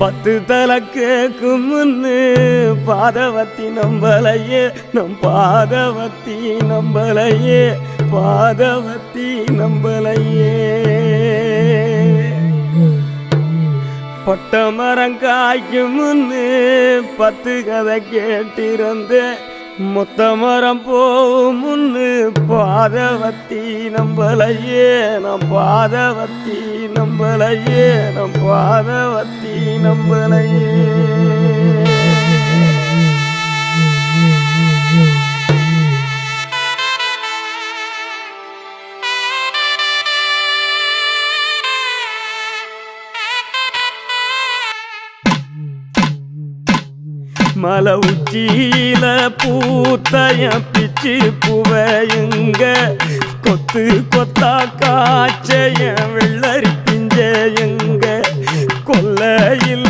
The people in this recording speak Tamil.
பத்து தலை முன்னு பாதவத்தி நம்பலையே நம் பாதவத்தி நம்பலையே பாதவத்தி நம்பலையே. பட்ட மரம் காய்க்கும் முன்னு பத்து கதை கேட்டிருந்தேன். முத்தமரம் போகும் முன்னு பாதவத்தி நம்பலையே நம் பாதவத்தி நம்பலையே நம் பாதவத்தி நம்பலையே. மல உச்சியில பூத்தய பிச்சு புவையுங்க. கொத்து கொத்தா காய்ச்சய வெள்ளரி பிஞ்ச பிஞ்சையுங்க. கொல்லையில்